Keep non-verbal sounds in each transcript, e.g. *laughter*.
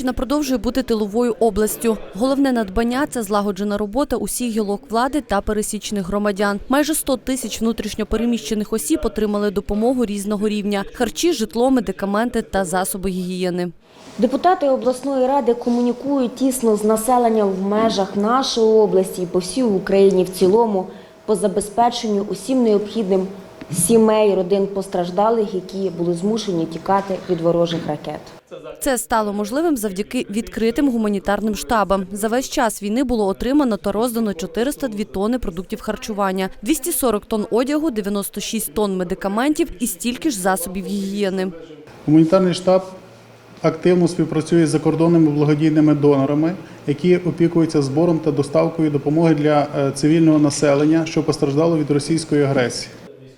Хмельниччина продовжує бути тиловою областю. Головне надбання це злагоджена робота усіх гілок влади та пересічних громадян. Майже 100 тисяч внутрішньопереміщених осіб отримали допомогу різного рівня: харчі, житло, медикаменти та засоби гігієни. Депутати обласної ради комунікують тісно з населенням в межах нашої області і по всій Україні в цілому по забезпеченню усім необхідним сімей, родин постраждалих, які були змушені тікати від ворожих ракет. Це стало можливим завдяки відкритим гуманітарним штабам. За весь час війни було отримано та роздано 402 тонни продуктів харчування, 240 тонн одягу, 96 тонн медикаментів і стільки ж засобів гігієни. Гуманітарний штаб активно співпрацює з закордонними благодійними донорами, які опікуються збором та доставкою допомоги для е, цивільного населення, що постраждало від російської агресії.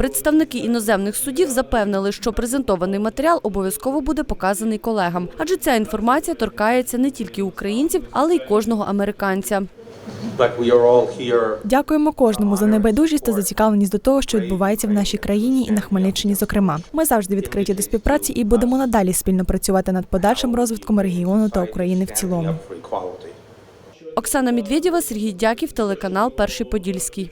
Представники іноземних судів запевнили, що презентований матеріал обов'язково буде показаний колегам, адже ця інформація торкається не тільки українців, але й кожного американця. Дякуємо кожному за небайдужість та зацікавленість до того, що відбувається в нашій країні і на Хмельниччині. Зокрема, ми завжди відкриті до співпраці і будемо надалі спільно працювати над подальшим розвитком регіону та України в цілому. Оксана Медведєва, Сергій Дяків, телеканал Перший Подільський.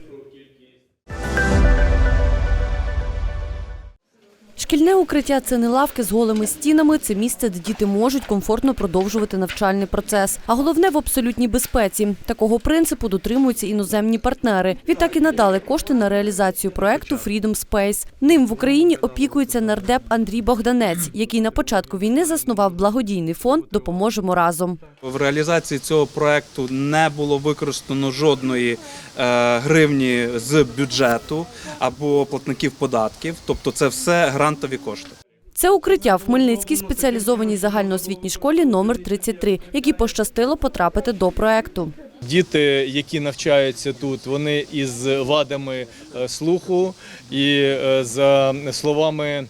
Шкільне укриття це не лавки з голими стінами, це місце, де діти можуть комфортно продовжувати навчальний процес. А головне в абсолютній безпеці. Такого принципу дотримуються іноземні партнери. Відтак і надали кошти на реалізацію проекту Freedom Space. Ним в Україні опікується нардеп Андрій Богданець, який на початку війни заснував благодійний фонд Допоможемо разом. В реалізації цього проекту не було використано жодної е, гривні з бюджету або платників податків, тобто це все грантові кошти. Це укриття в Хмельницькій спеціалізованій загальноосвітній школі номер 33, які пощастило потрапити до проекту. Діти, які навчаються тут, вони із вадами е, слуху, і е, за словами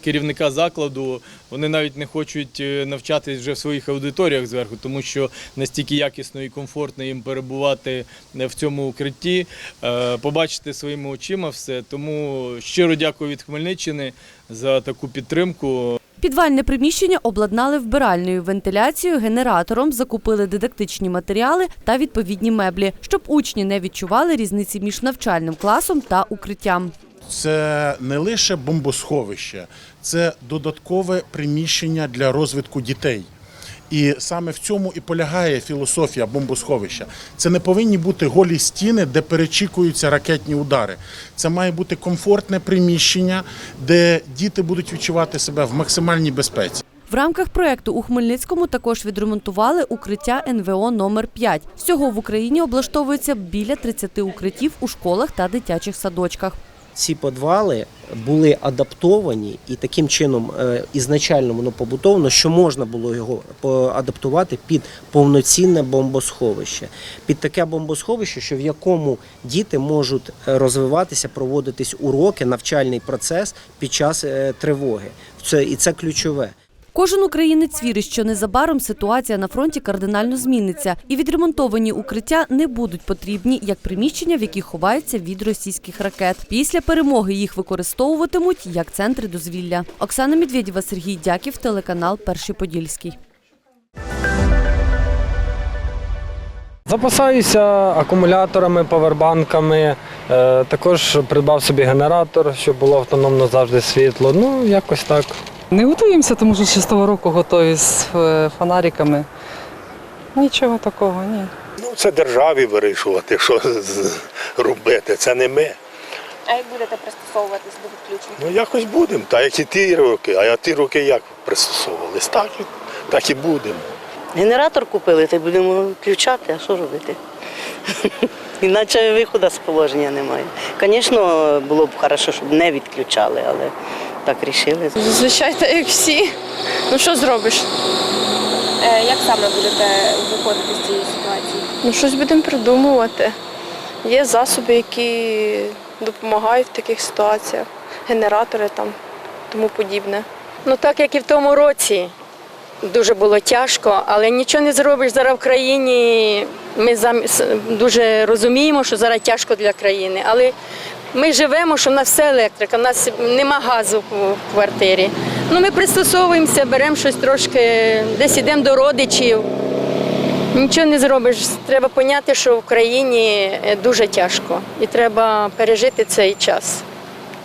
керівника закладу, вони навіть не хочуть е, навчатись вже в своїх аудиторіях зверху, тому що настільки якісно і комфортно їм перебувати е, в цьому укритті, е, побачити своїми очима все. Тому щиро дякую від Хмельниччини за таку підтримку. Підвальне приміщення обладнали вбиральною вентиляцією, генератором, закупили дидактичні матеріали та відповідні меблі, щоб учні не відчували різниці між навчальним класом та укриттям. Це не лише бомбосховище, це додаткове приміщення для розвитку дітей. І саме в цьому і полягає філософія бомбосховища. Це не повинні бути голі стіни, де перечікуються ракетні удари. Це має бути комфортне приміщення, де діти будуть відчувати себе в максимальній безпеці. В рамках проекту у Хмельницькому також відремонтували укриття НВО номер 5 Всього в Україні облаштовується біля 30 укриттів у школах та дитячих садочках. Ці підвали були адаптовані і таким чином е, ізначально воно побутовано, що можна було його адаптувати під повноцінне бомбосховище, під таке бомбосховище, що в якому діти можуть е, розвиватися, проводитись уроки, навчальний процес під час е, тривоги. Це і це ключове. Кожен українець вірить, що незабаром ситуація на фронті кардинально зміниться, і відремонтовані укриття не будуть потрібні як приміщення, в яких ховаються від російських ракет. Після перемоги їх використовуватимуть як центри дозвілля. Оксана Медведєва, Сергій Дяків, телеканал Перший Подільський. Запасаюся акумуляторами, павербанками. Е, також придбав собі генератор, щоб було автономно завжди світло. Ну, якось так. Не готуємося, тому що з того року готові з е, фонариками. Нічого такого, ні. Ну, це державі вирішувати, що робити. Це не ми. А як будете пристосовуватись до відключень? Ну якось будемо. Та як і ті роки, а ті роки як пристосовувались, так, і- так і будемо. Генератор купили, то будемо включати, а що робити? *laughs* Іначе виходу з положення немає. Звісно, було б добре, щоб не відключали, але так вирішили. Зазвичай так, як всі. Ну що зробиш? Е, Як саме будете виходити з цієї ситуації? Ну щось будемо придумувати. Є засоби, які допомагають в таких ситуаціях. Генератори там, тому подібне. Ну так як і в тому році дуже було тяжко, але нічого не зробиш зараз в країні. Ми дуже розуміємо, що зараз тяжко для країни, але ми живемо, що в нас все електрика, в нас нема газу в квартирі. Ну, ми пристосовуємося, беремо щось трошки, десь йдемо до родичів. Нічого не зробиш. Треба поняти, що в Україні е, дуже тяжко. І треба пережити цей час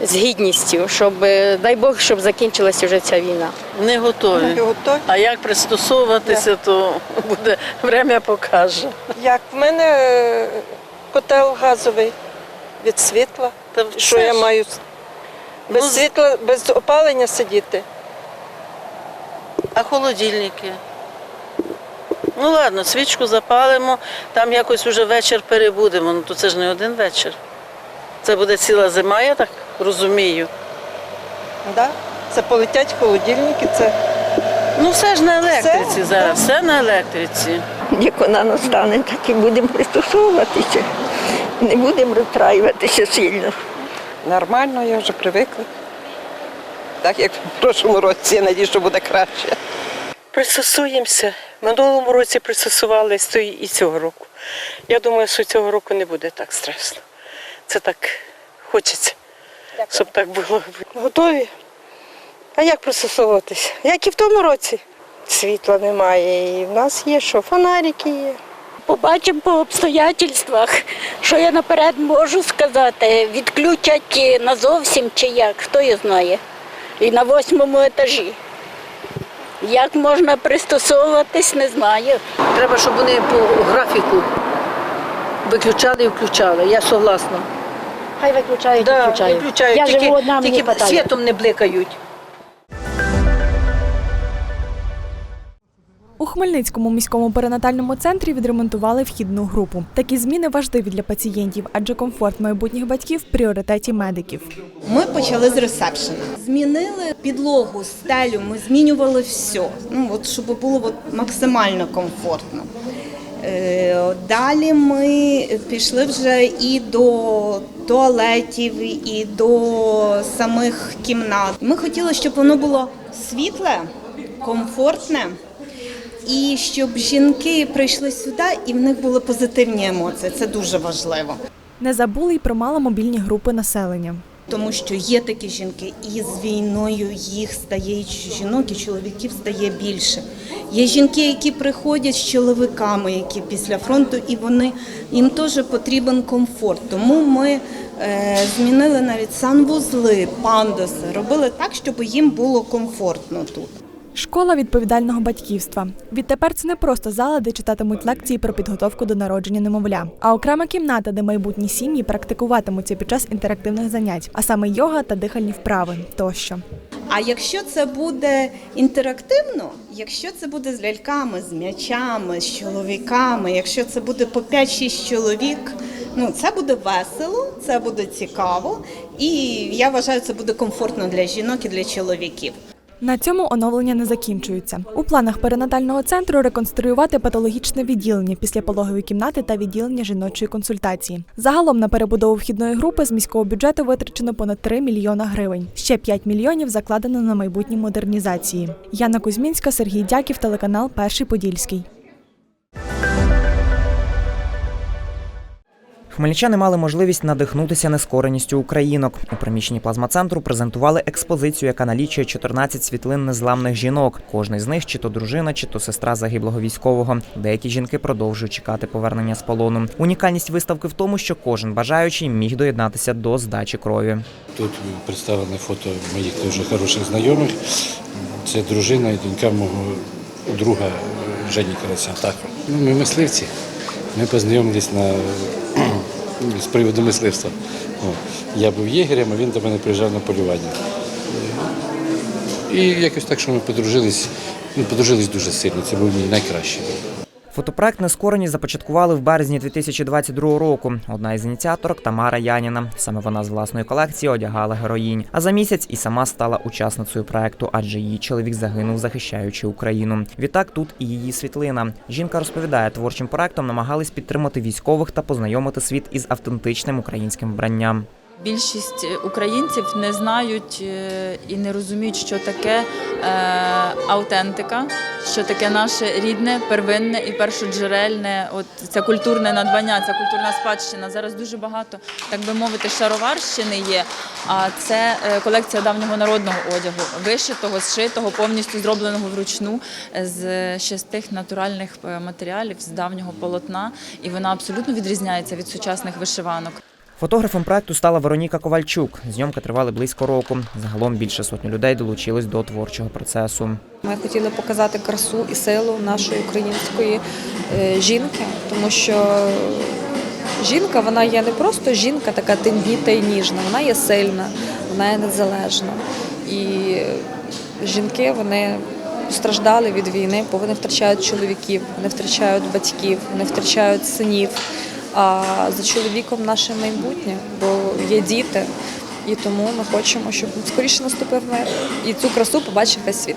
з гідністю, щоб, е, дай Бог, щоб закінчилася вже ця війна. Не готові. Не готові. А як пристосовуватися, то буде *laughs* время покаже. Як в мене котел газовий від світла. Та Що я маю без Ну, світла, без опалення сидіти? А холодильники? Ну ладно, свічку запалимо, там якось уже вечір перебудемо. Ну то це ж не один вечір. Це буде ціла зима, я так розумію. Да? Це полетять холодильники, це Ну все ж на електриці Все, зараз, все на електриці. Як вона настане, так і будемо пристосовуватися. Не будемо розстраюватися сильно. нормально, я вже привикла. Так як в прошлому році, я надію, що буде краще. Пристосуємося. Минулому році пристосувалися то і цього року. Я думаю, що цього року не буде так страшно. Це так хочеться, щоб так було. Готові? А як пристосовуватися? Як і в тому році. Світла немає. І в нас є що? Фонарики є. Побачимо по обстоятельствах, що я наперед можу сказати. Відключать назовсім чи як, хто його знає. І на восьмому етажі. Як можна пристосовуватись, не знаю. Треба, щоб вони по графіку виключали і включали. Я согласна. Хай виключають, Да, виключають. виключають. Я тільки, живу одна, мені тільки хватає. світом не бликають. Хмельницькому міському перинатальному центрі відремонтували вхідну групу. Такі зміни важливі для пацієнтів, адже комфорт майбутніх батьків в пріоритеті медиків. Ми почали з ресепшена. Змінили підлогу, стелю, ми змінювали все. Ну, от, щоб було от, максимально комфортно. Е, Далі ми пішли вже і до туалетів, і до самих кімнат. Ми хотіли, щоб воно було світле, комфортне. І щоб жінки прийшли сюди і в них були позитивні емоції. Це дуже важливо. Не забули й про маломобільні групи населення. Тому що є такі жінки, і з війною їх стає і жінок, і чоловіків стає більше. Є жінки, які приходять з чоловіками, які після фронту, і вони їм теж потрібен комфорт. Тому ми е, змінили навіть санвузли, пандуси, робили так, щоб їм було комфортно тут. Школа відповідального батьківства. Відтепер це не просто зала, де читатимуть лекції про підготовку до народження немовля, а окрема кімната, де майбутні сім'ї практикуватимуться під час інтерактивних занять, а саме йога та дихальні вправи тощо. А якщо це буде інтерактивно, якщо це буде з ляльками, з м'ячами, з чоловіками, якщо це буде по 5-6 чоловік, ну це буде весело, це буде цікаво, і я вважаю, це буде комфортно для жінок і для чоловіків. На цьому оновлення не закінчуються. У планах перинатального центру реконструювати патологічне відділення після пологової кімнати та відділення жіночої консультації. Загалом на перебудову вхідної групи з міського бюджету витрачено понад 3 мільйона гривень. Ще 5 мільйонів закладено на майбутні модернізації. Яна Кузьмінська, Сергій Дяків, телеканал Перший Подільський. Хмельничани мали можливість надихнутися нескореністю українок. У приміщенні плазмацентру презентували експозицію, яка налічує 14 світлин незламних жінок. Кожний з них чи то дружина, чи то сестра загиблого військового. Деякі жінки продовжують чекати повернення з полону. Унікальність виставки в тому, що кожен бажаючий міг доєднатися до здачі крові. Тут представлене фото моїх дуже хороших знайомих. Це дружина і донька мого друга Жені Карася. Так. Ну, ми мисливці. Ми познайомились на, з приводу мисливства. Я був єгерем, а він до мене приїжджав на полювання. І якось так, що ми подружились, ну, подружились дуже сильно. Це був мій найкращий. Фотопроект Нескорені започаткували в березні 2022 року. Одна із ініціаторок Тамара Яніна. Саме вона з власної колекції одягала героїнь. А за місяць і сама стала учасницею проекту, адже її чоловік загинув, захищаючи Україну. Відтак тут і її світлина. Жінка розповідає, творчим проектом намагались підтримати військових та познайомити світ із автентичним українським вбранням. Більшість українців не знають е, і не розуміють, що таке е, аутентика, що таке наше рідне, первинне і першоджерельне. От це культурне надбання, це культурна спадщина. Зараз дуже багато, так би мовити, шароварщини є. А це е, колекція давнього народного одягу, вишитого, зшитого, повністю зробленого вручну е, з ще з тих натуральних е, матеріалів, з давнього полотна, і вона абсолютно відрізняється від сучасних вишиванок. Фотографом проекту стала Вероніка Ковальчук. Зйомки тривали близько року. Загалом більше сотні людей долучились до творчого процесу. Ми хотіли показати красу і силу нашої української е, жінки, тому що жінка вона є не просто жінка, така тендіта і ніжна, вона є сильна, вона є незалежна. І жінки вони страждали від війни, бо вони втрачають чоловіків, вони втрачають батьків, вони втрачають синів. А за чоловіком наше майбутнє, бо є діти. І тому ми хочемо, щоб скоріше наступив мир і цю красу побачив весь світ.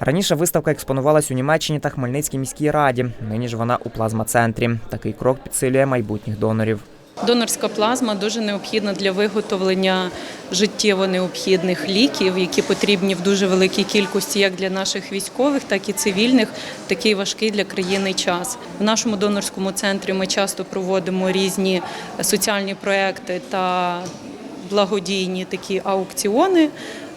Раніше виставка експонувалась у Німеччині та Хмельницькій міській раді. Нині ж вона у плазмацентрі. Такий крок підсилює майбутніх донорів. Донорська плазма дуже необхідна для виготовлення життєво необхідних ліків, які потрібні в дуже великій кількості як для наших військових, так і цивільних такий важкий для країни час. В нашому донорському центрі ми часто проводимо різні соціальні проекти та благодійні такі аукціони.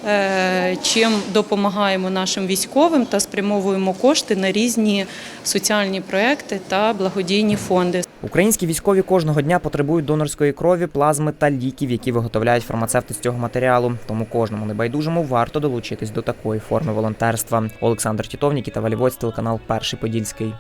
е, Чим допомагаємо нашим військовим та спрямовуємо кошти на різні соціальні проекти та благодійні фонди. Українські військові кожного дня потребують донорської крові, плазми та ліків, які виготовляють фармацевти з цього матеріалу. Тому кожному небайдужому варто долучитись до такої форми волонтерства. Олександр Тітов, Нікіта Валівоць, телеканал Перший Подільський.